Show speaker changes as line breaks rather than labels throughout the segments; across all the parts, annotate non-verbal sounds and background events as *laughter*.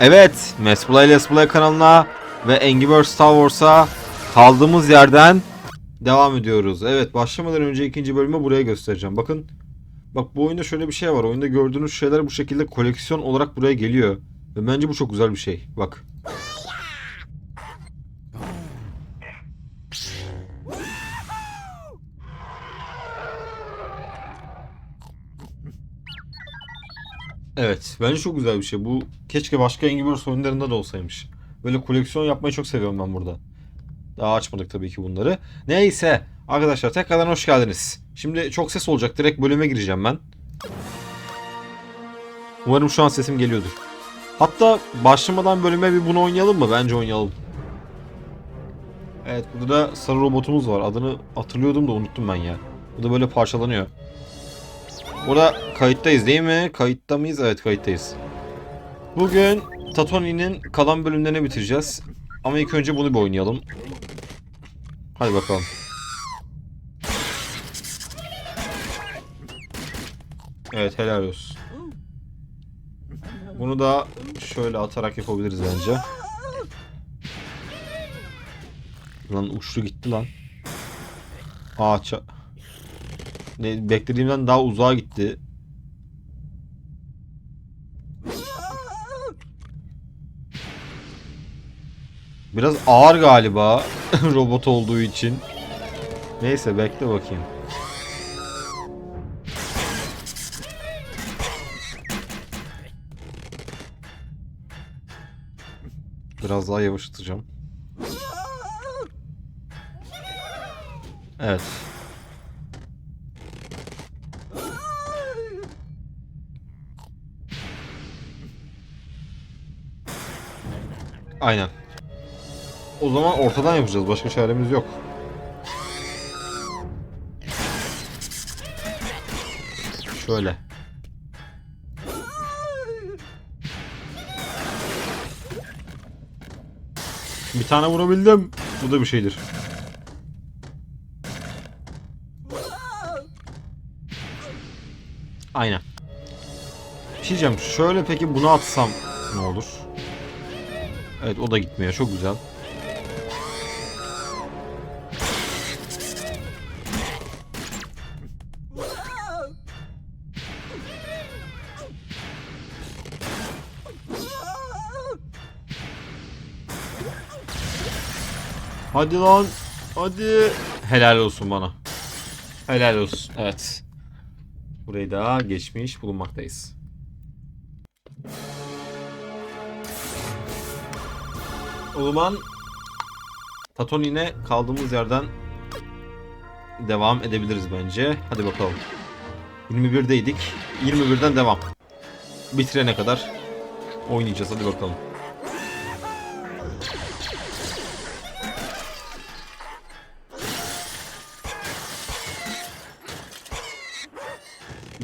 Evet, Mesplay Let's Play kanalına ve Angry Birds Star Wars'a kaldığımız yerden devam ediyoruz. Evet, başlamadan önce ikinci bölümü buraya göstereceğim. Bakın, bak bu oyunda şöyle bir şey var. Oyunda gördüğünüz şeyler bu şekilde koleksiyon olarak buraya geliyor. Ve bence bu çok güzel bir şey. Bak. Evet. Bence çok güzel bir şey. Bu keşke başka Angry Birds oyunlarında da olsaymış. Böyle koleksiyon yapmayı çok seviyorum ben burada. Daha açmadık tabii ki bunları. Neyse. Arkadaşlar tekrardan hoş geldiniz. Şimdi çok ses olacak. Direkt bölüme gireceğim ben. Umarım şu an sesim geliyordur. Hatta başlamadan bölüme bir bunu oynayalım mı? Bence oynayalım. Evet burada sarı robotumuz var. Adını hatırlıyordum da unuttum ben ya. Bu da böyle parçalanıyor. Burada kayıttayız değil mi? Kayıtta mıyız? Evet kayıttayız. Bugün Tatoni'nin kalan bölümlerini bitireceğiz. Ama ilk önce bunu bir oynayalım. Hadi bakalım. Evet helal olsun. Bunu da şöyle atarak yapabiliriz bence. Lan uçtu gitti lan. Ağaça. Ne, beklediğimden daha uzağa gitti. Biraz ağır galiba *laughs* robot olduğu için. Neyse bekle bakayım. Biraz daha yavaşlatacağım. Evet. Aynen. O zaman ortadan yapacağız. Başka çaremiz yok. Şöyle. Bir tane vurabildim. Bu da bir şeydir. Aynen. Bir şey diyeceğim. Şöyle peki bunu atsam ne olur? Evet o da gitmiyor. Çok güzel. Hadi lan. Hadi. Helal olsun bana. Helal olsun. Evet. Burayı da geçmiş bulunmaktayız. O zaman Tatoni'ne kaldığımız yerden devam edebiliriz bence. Hadi bakalım. 21'deydik. 21'den devam. Bitirene kadar oynayacağız. Hadi bakalım.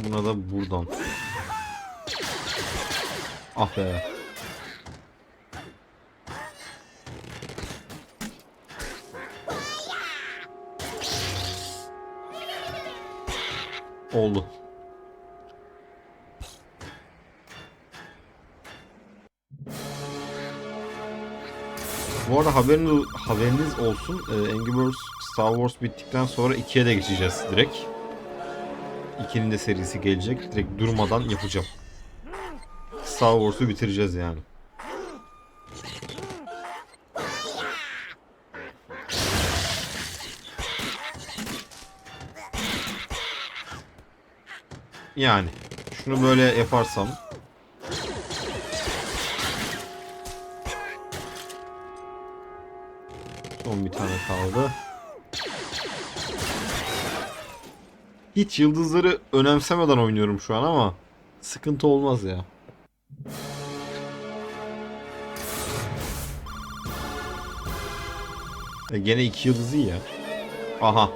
Buna da buradan. Ah be. oldu. Bu arada haberiniz, haberiniz olsun. E, Angry Birds Star Wars bittikten sonra 2'ye de geçeceğiz direkt. 2'nin de serisi gelecek. Direkt durmadan yapacağım. Star Wars'u bitireceğiz yani. Yani. Şunu böyle yaparsam. Son bir tane kaldı. Hiç yıldızları önemsemeden oynuyorum şu an ama sıkıntı olmaz ya. E gene iki yıldızı ya. Aha.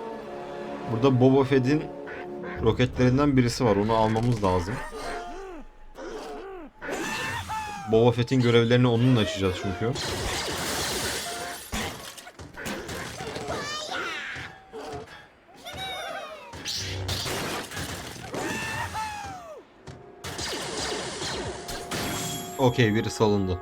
Burada Boba Fett'in Roketlerinden birisi var. Onu almamız lazım. Boba Fett'in görevlerini onunla açacağız çünkü. Okey biri salındı.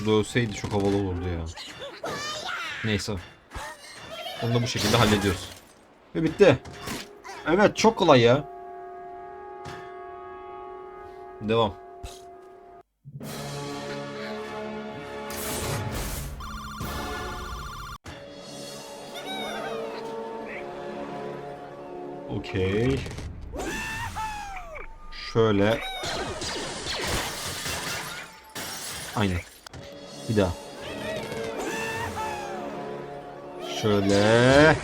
şurada ölseydi çok havalı olurdu ya. Neyse. Onu da bu şekilde hallediyoruz. Ve bitti. Evet çok kolay ya. Devam. Okey. Şöyle. Aynen bir daha. Şöyle.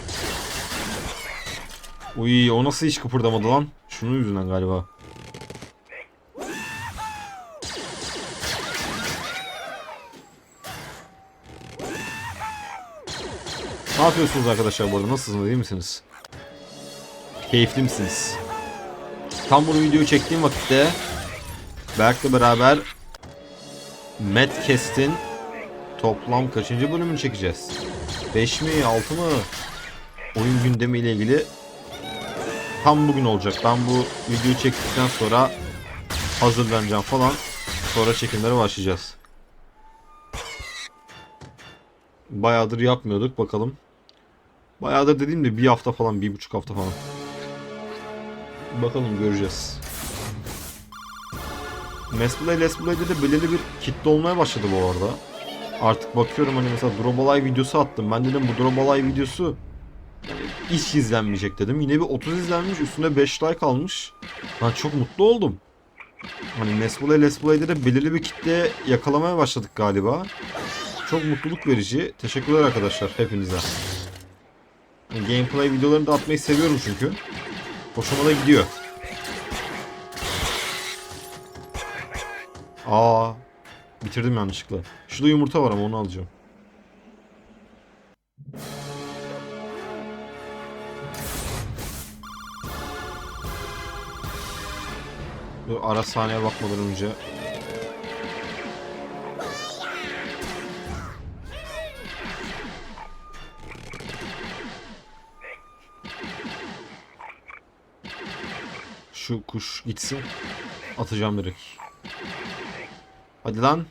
Uy o nasıl hiç kıpırdamadı lan? Şunun yüzünden galiba. Ne yapıyorsunuz arkadaşlar burada? arada? Nasılsınız? İyi misiniz? Keyifli misiniz? Tam bunu videoyu çektiğim vakitte Berk'le beraber Matt Kest'in Toplam kaçıncı bölümünü çekeceğiz? 5 mi 6 mı? Oyun gündemi ile ilgili tam bugün olacak. Ben bu videoyu çektikten sonra hazırlanacağım falan. Sonra çekimlere başlayacağız. Bayağıdır yapmıyorduk bakalım. Bayağıdır dediğimde bir hafta falan, bir buçuk hafta falan. Bakalım göreceğiz. Mesplay, Lesplay de belirli bir kitle olmaya başladı bu arada. Artık bakıyorum hani mesela Drobolay videosu attım. Ben dedim bu Drobolay videosu hiç izlenmeyecek dedim. Yine bir 30 izlenmiş üstüne 5 like almış. Ben çok mutlu oldum. Hani Nesplay Lesplay'de de belirli bir kitle yakalamaya başladık galiba. Çok mutluluk verici. Teşekkürler arkadaşlar hepinize. gameplay videolarını da atmayı seviyorum çünkü. Hoşuma da gidiyor. Aa Bitirdim yanlışlıkla. Şurada yumurta var ama onu alacağım. Böyle ara sahneye bakmadan önce Şu kuş gitsin. Atacağım direkt. Hadi lan.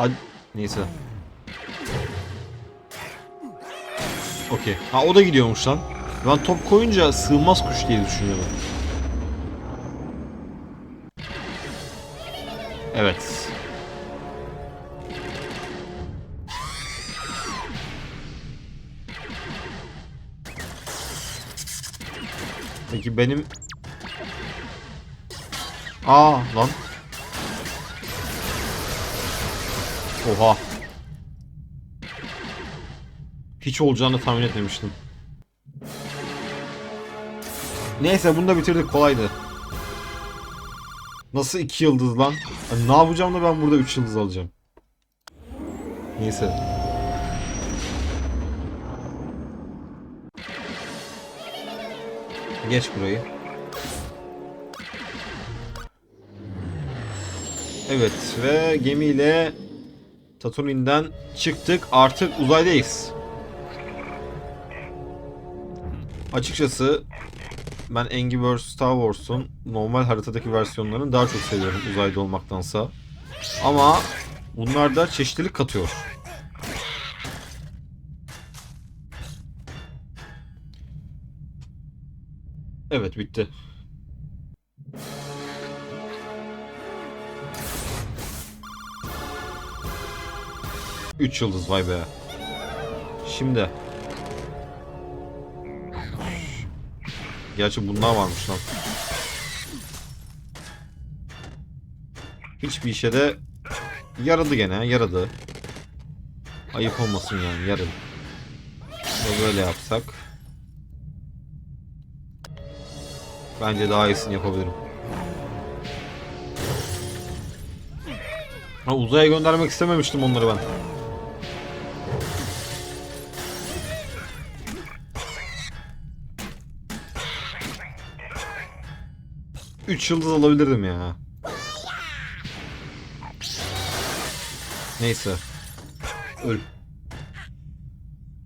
Hadi. Neyse. Okey. Ha o da gidiyormuş lan. Ben top koyunca sığmaz kuş diye düşünüyorum. Evet. Peki benim... Aa lan. Oha. Hiç olacağını tahmin etmemiştim. Neyse bunu da bitirdik kolaydı. Nasıl iki yıldız lan? Yani e, ne yapacağım da ben burada üç yıldız alacağım. Neyse. Geç burayı. Evet ve gemiyle Tatooine'den çıktık. Artık uzaydayız. Açıkçası ben Angry Birds Star Wars'un normal haritadaki versiyonlarını daha çok seviyorum uzayda olmaktansa. Ama bunlar da çeşitlilik katıyor. Evet bitti. 3 yıldız vay be. Şimdi. Gerçi bunlar varmış lan. Hiçbir işe de yaradı gene yaradı. Ayıp olmasın yani yarın. Böyle yapsak. Bence daha iyisini yapabilirim. Ha, uzaya göndermek istememiştim onları ben. 3 yıldız alabilirdim ya. Neyse. Öl.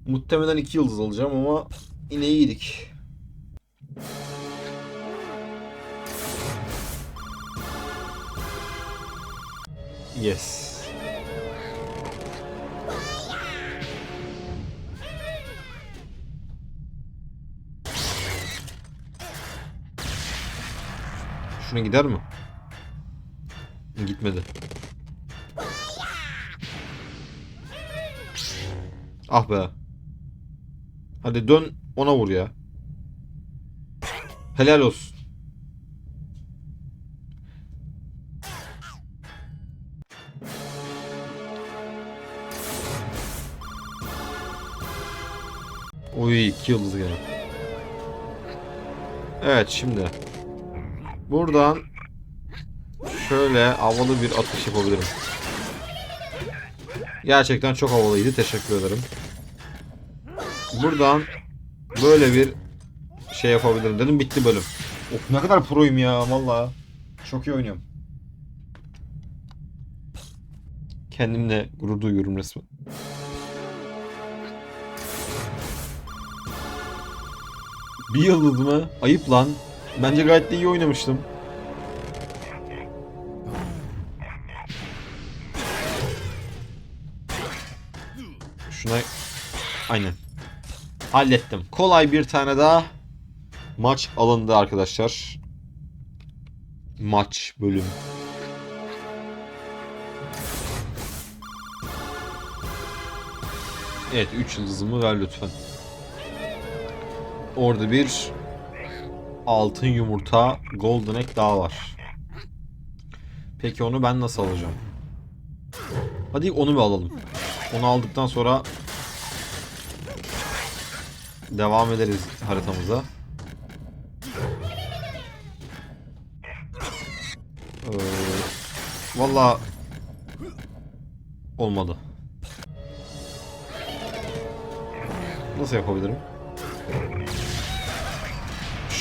Muhtemelen 2 yıldız alacağım ama yine iyiydik. Yes. hoşuna gider mi? Gitmedi. Ah be. Hadi dön ona vur ya. Helal olsun. Uy iki yıldız gene. Evet şimdi. Buradan şöyle havalı bir atış yapabilirim. Gerçekten çok havalıydı. Teşekkür ederim. Buradan böyle bir şey yapabilirim dedim. Bitti bölüm. Of oh, ne kadar proyum ya valla. Çok iyi oynuyorum. Kendimle gurur duyuyorum resmen. Bir yıldız mı? Ayıp lan. Bence gayet de iyi oynamıştım. Şuna aynen. Hallettim. Kolay bir tane daha maç alındı arkadaşlar. Maç bölüm. Evet 3 yıldızımı ver lütfen. Orada bir altın yumurta golden egg daha var. Peki onu ben nasıl alacağım? Hadi onu bir alalım. Onu aldıktan sonra devam ederiz haritamıza. Ee, Valla olmadı. Nasıl yapabilirim?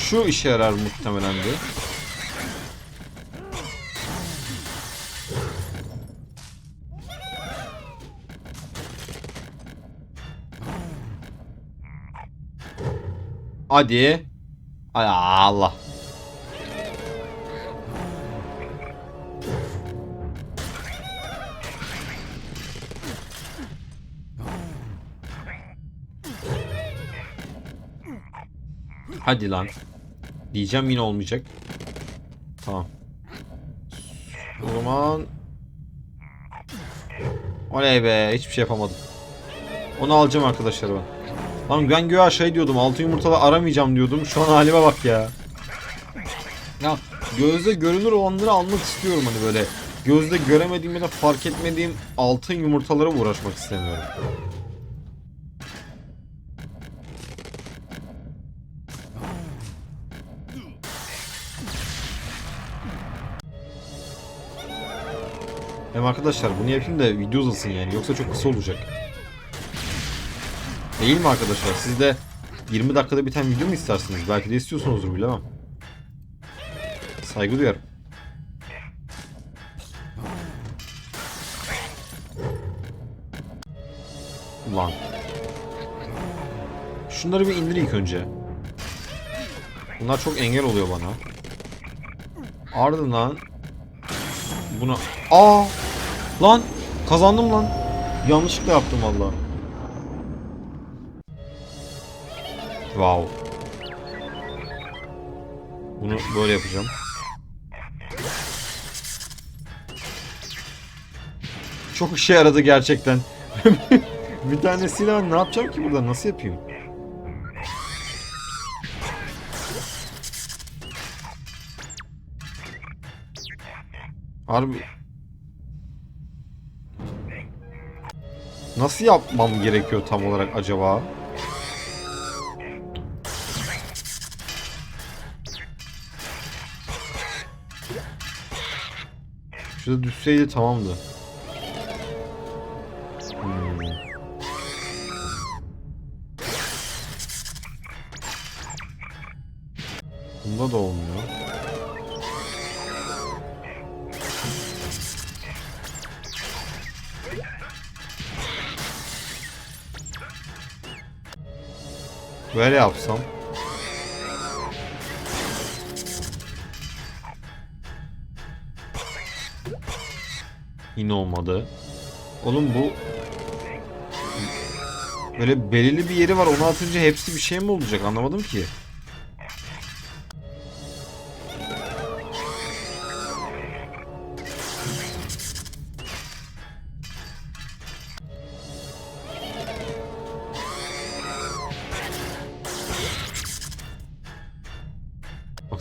şu işe yarar muhtemelen de. Hadi. Ay Allah. Hadi lan. Diyeceğim yine olmayacak. Tamam. O zaman... Oley be hiçbir şey yapamadım. Onu alacağım arkadaşlar ben. Lan ben göğe şey diyordum altın yumurtada aramayacağım diyordum. Şu an halime bak ya. Ya gözde görünür olanları almak istiyorum hani böyle. Gözde göremediğim ya da fark etmediğim altın yumurtalara uğraşmak istemiyorum. yapmayacağım arkadaşlar. Bunu yapayım da video uzasın yani. Yoksa çok kısa olacak. Değil mi arkadaşlar? Siz de 20 dakikada biten video mu istersiniz? Belki de istiyorsunuzdur bilemem. Saygı duyarım. Ulan. Şunları bir indir ilk önce. Bunlar çok engel oluyor bana. Ardından bunu... Aa! Lan kazandım lan. Yanlışlıkla yaptım valla. Wow. Bunu böyle yapacağım. Çok işe yaradı gerçekten. *laughs* bir tane silah ne yapacağım ki burada? Nasıl yapayım? Harbi Nasıl yapmam gerekiyor tam olarak acaba? Şurada düşseydi tamamdı. Hmm. Bunda da olmuyor. Böyle yapsam. Yine olmadı. Oğlum bu böyle belirli bir yeri var. Onu atınca hepsi bir şey mi olacak? Anlamadım ki.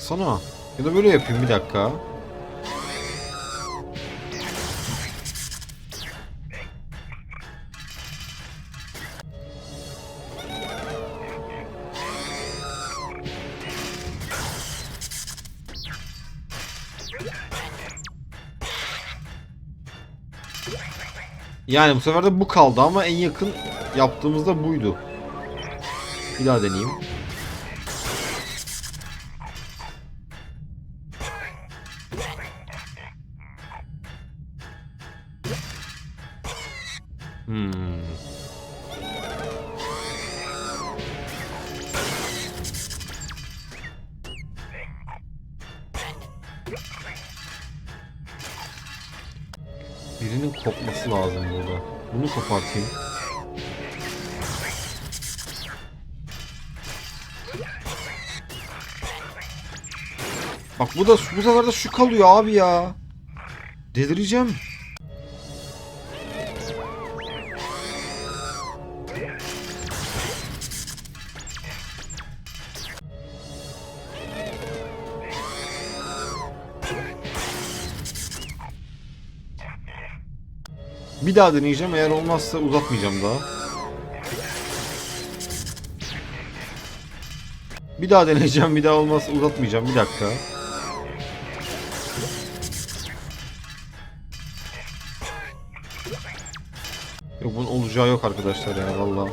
Baksana. Ya da böyle yapayım bir dakika. Yani bu sefer de bu kaldı ama en yakın yaptığımızda buydu. Bir daha deneyeyim. lazım burada. Bunu kopartayım. Bak bu da bu sefer de şu kalıyor abi ya. Delireceğim. Bir daha deneyeceğim. Eğer olmazsa uzatmayacağım daha. Bir daha deneyeceğim. Bir daha olmazsa uzatmayacağım. Bir dakika. Yok bunun olacağı yok arkadaşlar ya valla.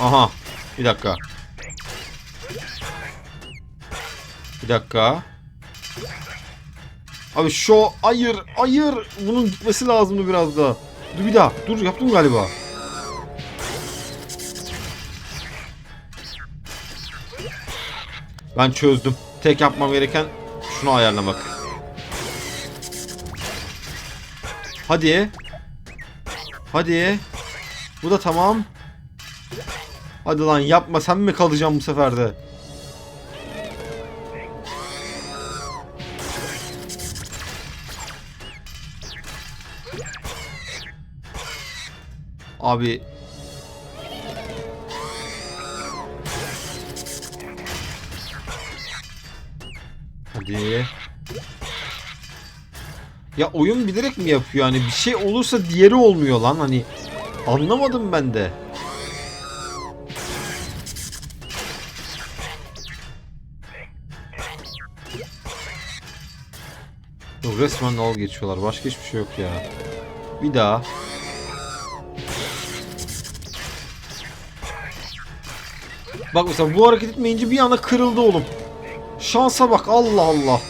Aha. Bir dakika. Bir dakika. Abi şu ayır ayır bunun gitmesi lazımdı biraz daha. Dur bir daha. Dur yaptım galiba. Ben çözdüm. Tek yapmam gereken şunu ayarlamak. Hadi. Hadi. Bu da tamam. Hadi lan yapma sen mi kalacaksın bu seferde? Abi. Hadi. Ya oyun bilerek mi yapıyor hani bir şey olursa diğeri olmuyor lan hani anlamadım ben de. resmen al geçiyorlar başka hiçbir şey yok ya. Bir daha. Bak mesela bu hareket etmeyince bir anda kırıldı oğlum. Şansa bak Allah Allah.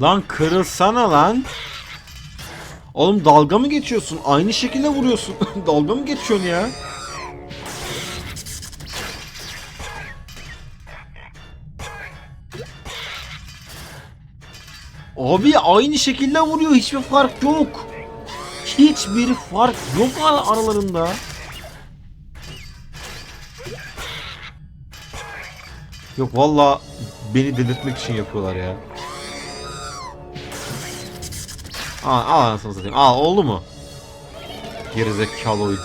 Lan kırılsana lan. Oğlum dalga mı geçiyorsun? Aynı şekilde vuruyorsun. *laughs* dalga mı geçiyorsun ya? Abi aynı şekilde vuruyor. Hiçbir fark yok. Hiçbir fark yok aralarında. Yok valla beni delirtmek için yapıyorlar ya. Aa, al anasını satayım. Al oldu mu? Gerizekalı oyun.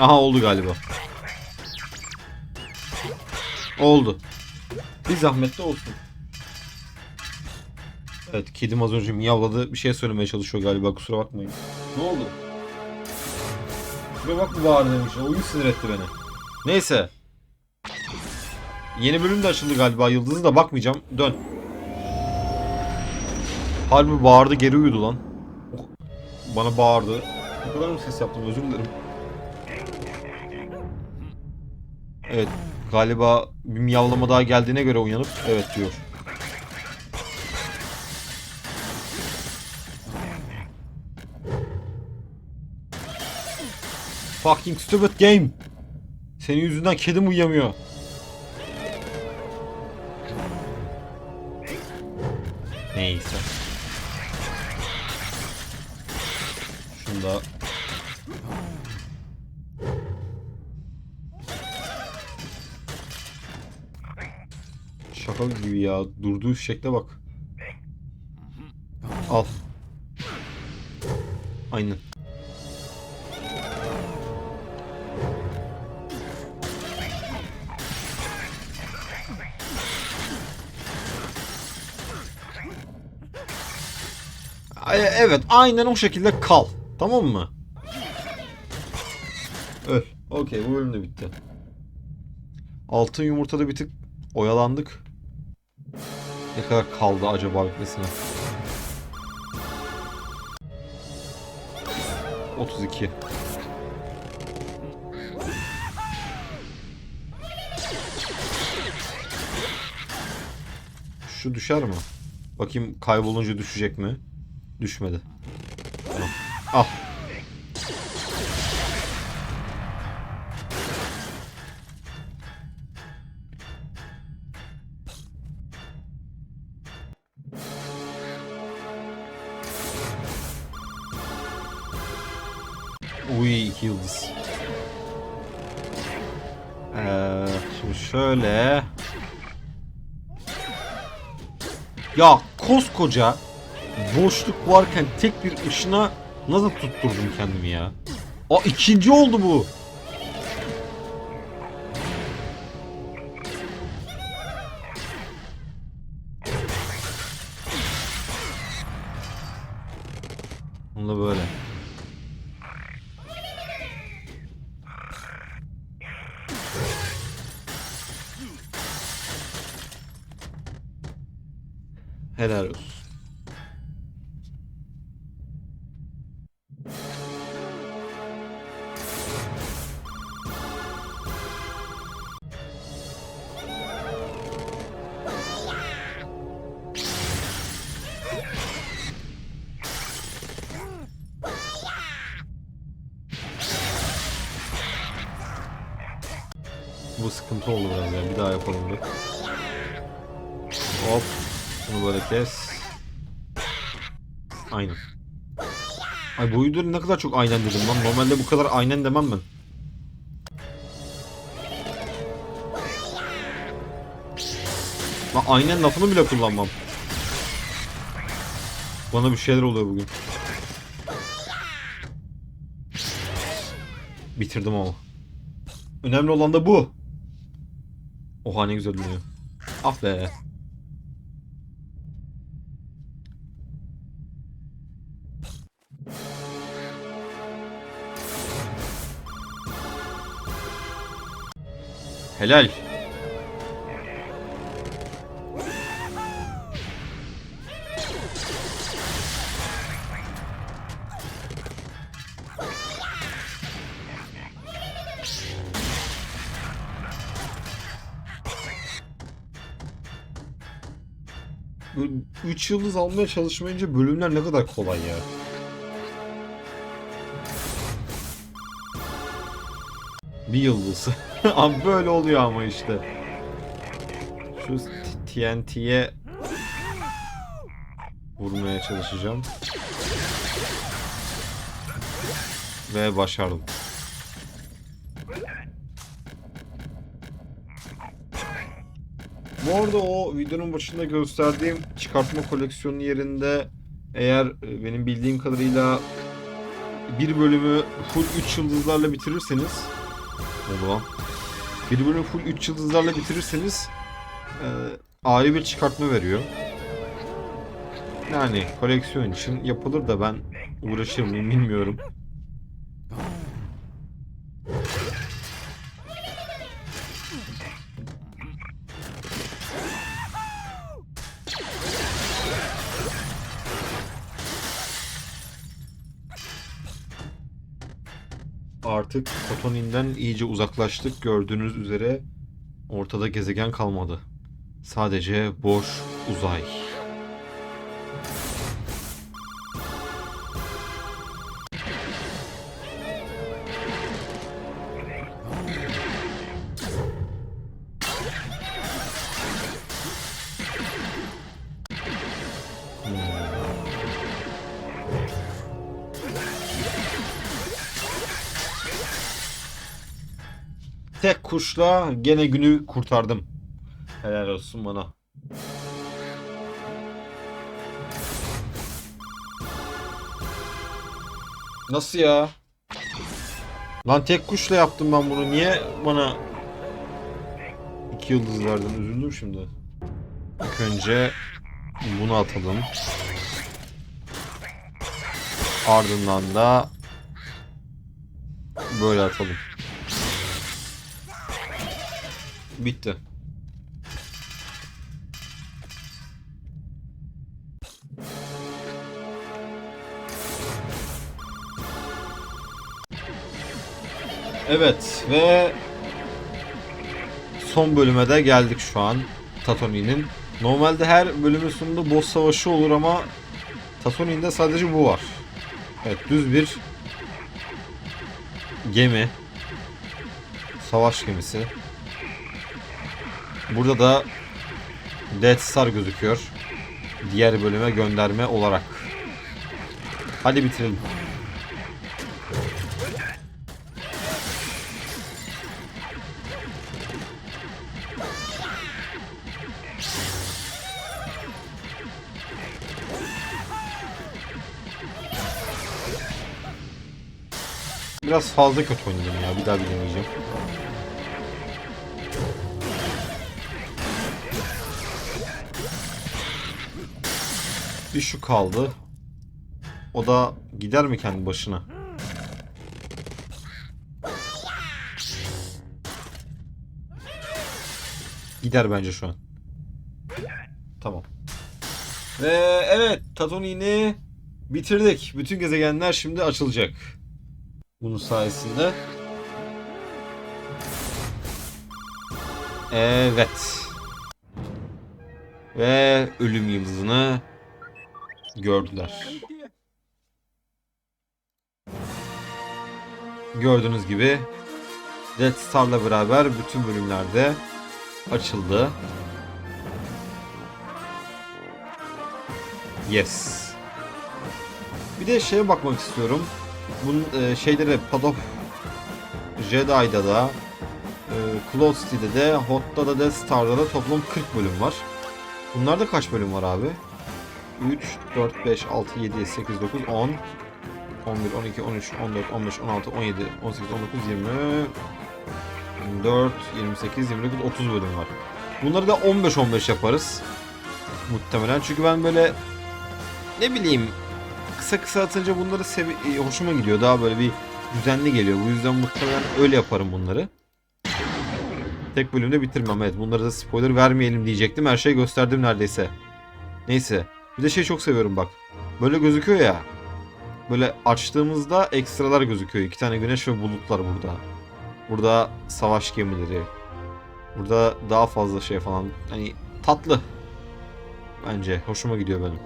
Aha oldu galiba. Oldu. Bir zahmet de olsun. Evet kedim az önce miyavladı. Bir şey söylemeye çalışıyor galiba kusura bakmayın. Ne oldu? Şuraya bak mı bağır demiş. Oyun sinir etti beni. Neyse. Yeni bölüm de açıldı galiba. Yıldızı da bakmayacağım. Dön. Halbuki bağırdı geri uyudu lan. Oh, bana bağırdı. Bu kadar mı ses yaptım özür dilerim. Evet Galiba bir miyavlama daha geldiğine göre uyanıp evet diyor. Fucking stupid game. Senin yüzünden kedim uyuyamıyor. Neyse. şaka gibi ya. Durduğu şekle bak. Al. Aynen. Evet aynen o şekilde kal. Tamam mı? Öl. Okey bu bölüm de bitti. Altın yumurtada bir tık oyalandık. Ne kadar kaldı acaba bitmesine? 32. Şu düşer mi? Bakayım kaybolunca düşecek mi? Düşmedi. Tamam. Al. Ah. Ya koskoca boşluk varken tek bir ışına nasıl tutturdum kendimi ya? Aa ikinci oldu bu. Hop. Bunu böyle kes. Aynen. Ay bu uydur ne kadar çok aynen dedim lan. Normalde bu kadar aynen demem ben. Lan aynen lafını bile kullanmam. Bana bir şeyler oluyor bugün. Bitirdim ama. Önemli olan da bu. Oha ne güzel dönüyor. Ah be. Helal. Böyle 3 yıldız almaya çalışmayınca bölümler ne kadar kolay ya. Bir yıldız. *laughs* abi böyle oluyor ama işte. Şu TNT'ye vurmaya çalışacağım. Ve başardım. Bu arada o videonun başında gösterdiğim çıkartma koleksiyonu yerinde eğer e, benim bildiğim kadarıyla bir bölümü full 3 yıldızlarla bitirirseniz Devam. Bir full 3 yıldızlarla bitirirseniz e, ayrı bir çıkartma veriyor. Yani koleksiyon için yapılır da ben uğraşır mıyım bilmiyorum. artık Kotonin'den iyice uzaklaştık. Gördüğünüz üzere ortada gezegen kalmadı. Sadece boş uzay. kuşla gene günü kurtardım. Helal olsun bana. Nasıl ya? Lan tek kuşla yaptım ben bunu. Niye bana iki yıldız verdin? Üzüldüm şimdi. İlk önce bunu atalım. Ardından da böyle atalım. Bitti. Evet ve son bölüme de geldik şu an Tatoni'nin. Normalde her bölümün sonunda boss savaşı olur ama Tatoni'nde sadece bu var. Evet düz bir gemi. Savaş gemisi. Burada da Death Star gözüküyor. Diğer bölüme gönderme olarak. Hadi bitirin. Biraz fazla kötü oynadım ya. Bir daha bir deneyeceğim. Bir şu kaldı. O da gider mi kendi başına? Gider bence şu an. Tamam. Ve evet Tatooine'i bitirdik. Bütün gezegenler şimdi açılacak. Bunun sayesinde. Evet. Ve ölüm yıldızını gördüler. Gördüğünüz gibi Red Star'la beraber bütün bölümlerde açıldı. Yes. Bir de şeye bakmak istiyorum. Bunun e, şeyleri Padoff Jedi'da da e, Cloud City'de de Hot'ta da Death Star'da da toplam 40 bölüm var. Bunlarda kaç bölüm var abi? 3, 4, 5, 6, 7, 8, 9, 10, 11, 12, 13, 14, 15, 16, 17, 18, 19, 20, 24, 28, 29, 30 bölüm var. Bunları da 15-15 yaparız. Muhtemelen çünkü ben böyle ne bileyim kısa kısa atınca bunları e, hoşuma gidiyor. Daha böyle bir düzenli geliyor. Bu yüzden muhtemelen öyle yaparım bunları. Tek bölümde bitirmem. Evet bunları da spoiler vermeyelim diyecektim. Her şeyi gösterdim neredeyse. Neyse. Bir de şey çok seviyorum bak. Böyle gözüküyor ya. Böyle açtığımızda ekstralar gözüküyor. İki tane güneş ve bulutlar burada. Burada savaş gemileri. Burada daha fazla şey falan. Hani tatlı. Bence hoşuma gidiyor benim.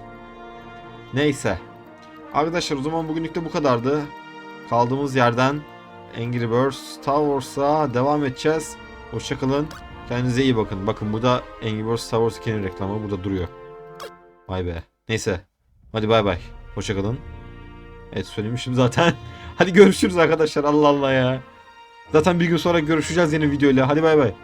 Neyse. Arkadaşlar o zaman bugünlük de bu kadardı. Kaldığımız yerden Angry Birds Star Wars'a devam edeceğiz. Hoşçakalın. Kendinize iyi bakın. Bakın bu da Angry Birds Star Wars 2'nin reklamı. Burada duruyor. Vay be. Neyse. Hadi bay bay. Hoşçakalın. Evet söylemişim zaten. *laughs* Hadi görüşürüz arkadaşlar. Allah Allah ya. Zaten bir gün sonra görüşeceğiz yeni videoyla. Hadi bay bay.